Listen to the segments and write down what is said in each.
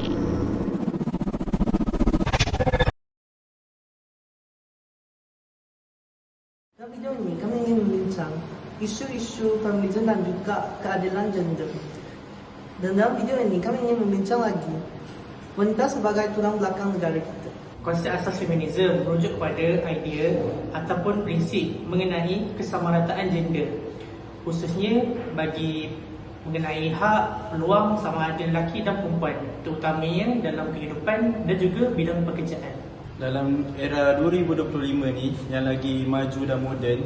Video ini kami ingin membincang isu-isu feminisme dan juga keadilan gender. Dan dalam video ini kami ingin membincang lagi wanita sebagai tulang belakang negara kita. Konsep asas feminisme merujuk kepada idea ataupun prinsip mengenai kesamarataan gender khususnya bagi mengenai hak peluang sama ada lelaki dan perempuan terutamanya dalam kehidupan dan juga bidang pekerjaan. Dalam era 2025 ni yang lagi maju dan moden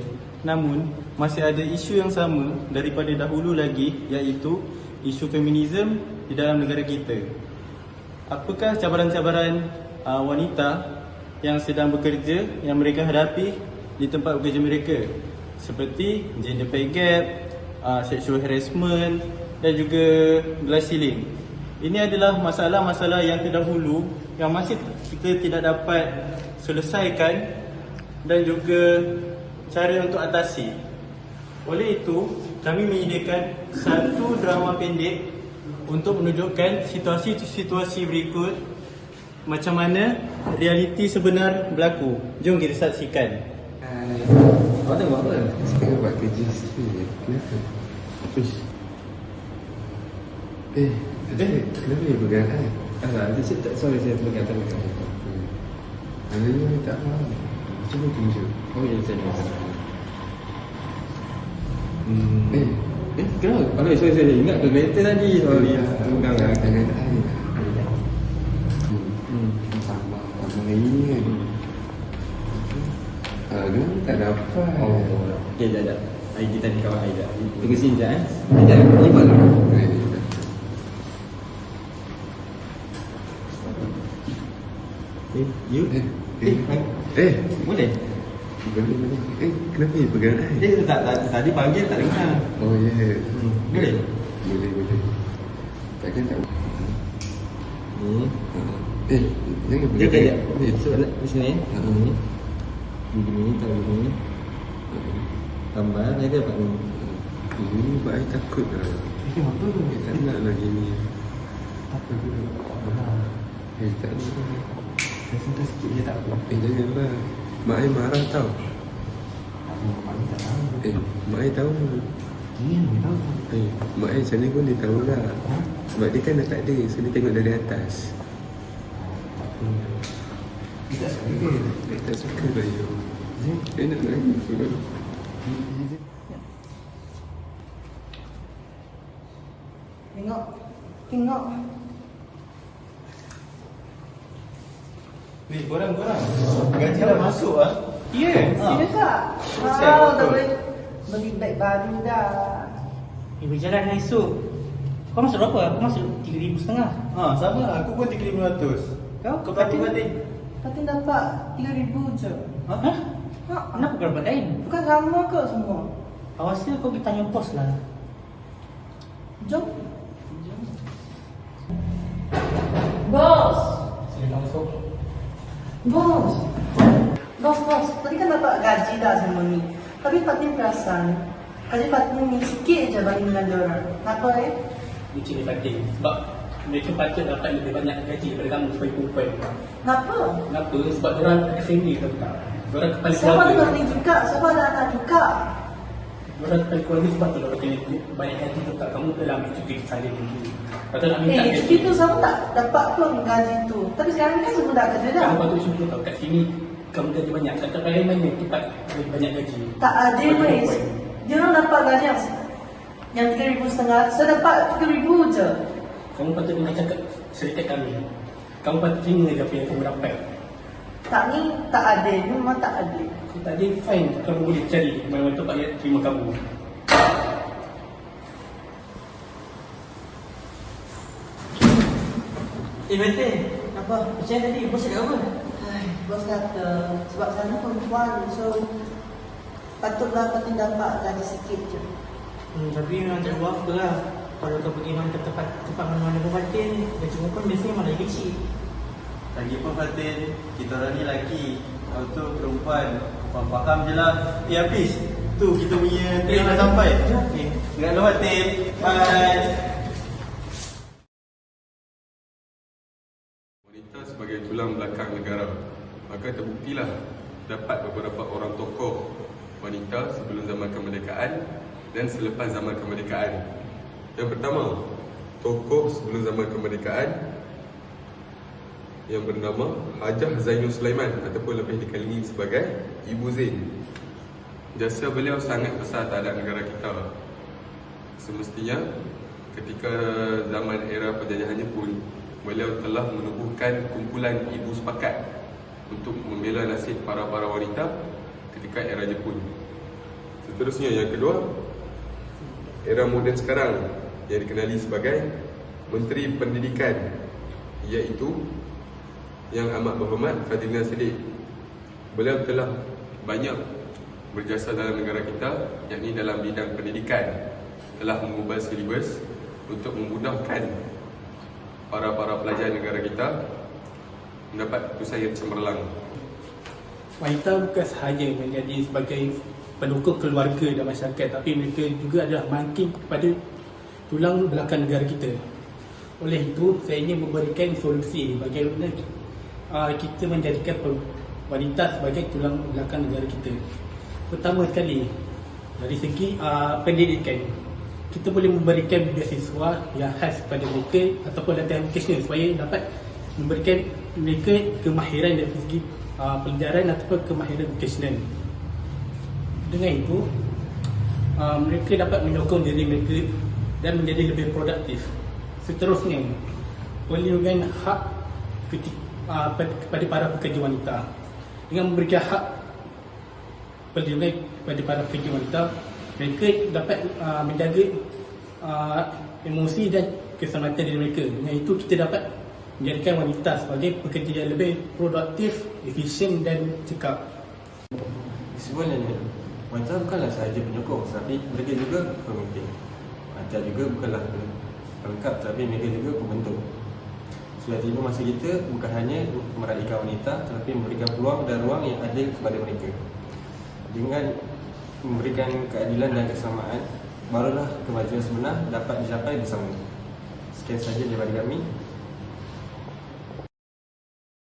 namun masih ada isu yang sama daripada dahulu lagi iaitu isu feminisme di dalam negara kita. Apakah cabaran-cabaran uh, wanita yang sedang bekerja yang mereka hadapi di tempat bekerja mereka seperti gender pay gap, uh, sexual harassment dan juga glass ceiling. Ini adalah masalah-masalah yang terdahulu yang masih kita tidak dapat selesaikan dan juga cara untuk atasi. Oleh itu, kami menyediakan satu drama pendek untuk menunjukkan situasi-situasi berikut macam mana realiti sebenar berlaku. Jom kita saksikan. Awak tengok apa? Sekarang buat Eh, eh, dia pegang kan? Dia cakap tak sorry saya pegang tangan kamu. Ada yang minta maaf Cuba tunjuk Oh ya saya. Hmm. Eh, Eh, kenapa? Oh, sorry sorry. Ingat ke kereta tadi? Sorry. ya, Pegang tak ah. tangan air Hmm. Sama, sama ini kan Ah, kan tak dapat Oh. Okey, dah dah. ID tadi kawan Aida. Tunggu sini sekejap eh. Aida, ni mana? Eh, Eh, you? Eh, Eh, eh, eh. eh, Boleh? boleh, boleh Eh, kenapa dia pegang air? Dia tak, tak, tadi panggil tak dengar. Oh, ya yeah. Hmm. Boleh? Boleh, boleh Takkan tak Hmm. Eh, jangan Dia pegang kejap. air Eh, So, di sini. Ha. Ini. Begini, tahu begini. Tambah, saya dapat ni. Ini buat air takut lah Eh, apa tu? Eh, tak nak lagi ni Apa tu? Benar. Eh, tak nak Saya sentuh sikit je tak apa. Eh, janganlah Mak Ai marah tau tak tahu. Eh, Mak Ai tahu dia tahu. Eh, Mak Ai macam ni pun dia tahu lah Ha? Sebab dia kan dah tak ada So dia tengok dari atas apa. Dia tak suka? Eh, tak suka lah you Zin? Eh, nak nangis Tengok, tengok. Ni, korang-korang. Gaji dah masuk ah. Ya, yeah. Serius tak? Wow, dah boleh beli beg baru dah. Ni berjalan esok. Kau masuk berapa? Aku masuk 3,500 setengah. Ha, sama lah. Aku pun 3,500. Kau? Kau berapa Fatin? Fatin dapat 3,000 je. Ha? Ha, Kenapa kau dapat lain? bukan sama ke semua? Awas dia kau pergi tanya bos lah. Jom. Bos, Sila masuk. Bos. Bos, bos. Tadi kan dapat gaji dah sama ni. Tapi Fatin perasan. Gaji Fatin ni sikit je banding dengan diorang. Kenapa eh? Lucu ni Fatin. Sebab mereka patut dapat lebih banyak gaji daripada kamu sebagai perempuan. Kenapa? Kenapa? Sebab orang ada family tahu tak? Orang kepala Siapa ada keluarga. ni juga? Siapa ada anak juga? Orang kepala keluarga sebab tu kena banyak tak? Kamu ambil cuti sekali dulu. Patut nak minta Eh, cuti tu sama tak dapat pun gaji tu. Tapi sekarang kan semua dah kerja dah. Kamu patut syukur tau kat sini kamu gaji banyak. Kat tempat lain mana lebih banyak gaji. Tak adil Bagi weh. perempuan. Dia orang dapat gaji yang yang tiga ribu setengah. Saya dapat tiga ribu je. Kamu patut dengar cakap syarikat kami. Kamu patut terima apa yang kamu dapat. Tak ni tak adil. Ni memang tak adil. Kalau tak ada fine kamu boleh cari mana-mana tempat yang terima kamu. Eh Fatin, Apa? macam mana tadi? Bos cakap apa? Hai, bos kata sebab sana perempuan so patutlah Fatin dapat gaji sikit je. Hmm, tapi memang tak buat apa lah. Kalau kau pergi mana ke tempat tempat mana-mana pun Fatin, gaji perempuan biasanya malah kecil. Lagipun Fatin, kita orang ni lelaki. Kau tu perempuan. Faham-faham je lah. Eh Hafiz, tu kita punya train dah sampai. Okey. Gerak dulu Fatin. Bye. sebagai tulang belakang negara. Maka terbuktilah dapat beberapa orang tokoh wanita sebelum zaman kemerdekaan dan selepas zaman kemerdekaan. Yang pertama, tokoh sebelum zaman kemerdekaan yang bernama Hajah Zainul Sulaiman ataupun lebih dikelilingi sebagai Ibu Zain. Jasa beliau sangat besar terhadap negara kita. Semestinya ketika zaman era penjajahan Jepun, beliau telah menubuhkan kumpulan ibu sepakat untuk membela nasib para-para wanita ketika era Jepun. Seterusnya yang kedua, era moden sekarang yang dikenali sebagai Menteri Pendidikan iaitu yang amat berhormat Fadilina Siddiq. Beliau telah banyak berjasa dalam negara kita yakni dalam bidang pendidikan telah mengubah silibus untuk memudahkan para-para pelajar negara kita mendapat keputusan yang cemerlang. Wanita bukan sahaja menjadi sebagai pendukung keluarga dan masyarakat tapi mereka juga adalah bangkit kepada tulang belakang negara kita. Oleh itu, saya ingin memberikan solusi bagaimana uh, kita menjadikan wanita sebagai tulang belakang negara kita. Pertama sekali, dari segi uh, pendidikan, kita boleh memberikan beasiswa yang khas kepada mereka ataupun latihan vocational supaya dapat memberikan mereka kemahiran dari segi uh, pelajaran ataupun kemahiran vocational. Dengan itu, uh, mereka dapat menyokong diri mereka dan menjadi lebih produktif. Seterusnya, perlindungan hak ketika, kepada para pekerja wanita. Dengan memberikan hak perlindungan kepada para pekerja wanita, mereka dapat uh, menjaga uh, emosi dan keselamatan diri mereka. Dengan itu kita dapat menjadikan wanita sebagai pekerja yang lebih produktif, efisien dan cekap. Sebenarnya, wanita bukanlah sahaja penyokong Tapi mereka juga pemimpin Wanita juga bukanlah pelengkap Tapi mereka juga pembentuk Sudah tiba masa kita bukan hanya meraihkan wanita Tetapi memberikan peluang dan ruang yang adil kepada mereka. Dengan memberikan keadilan dan kesamaan Barulah kemajuan sebenar dapat dicapai bersama. Sekian sahaja daripada kami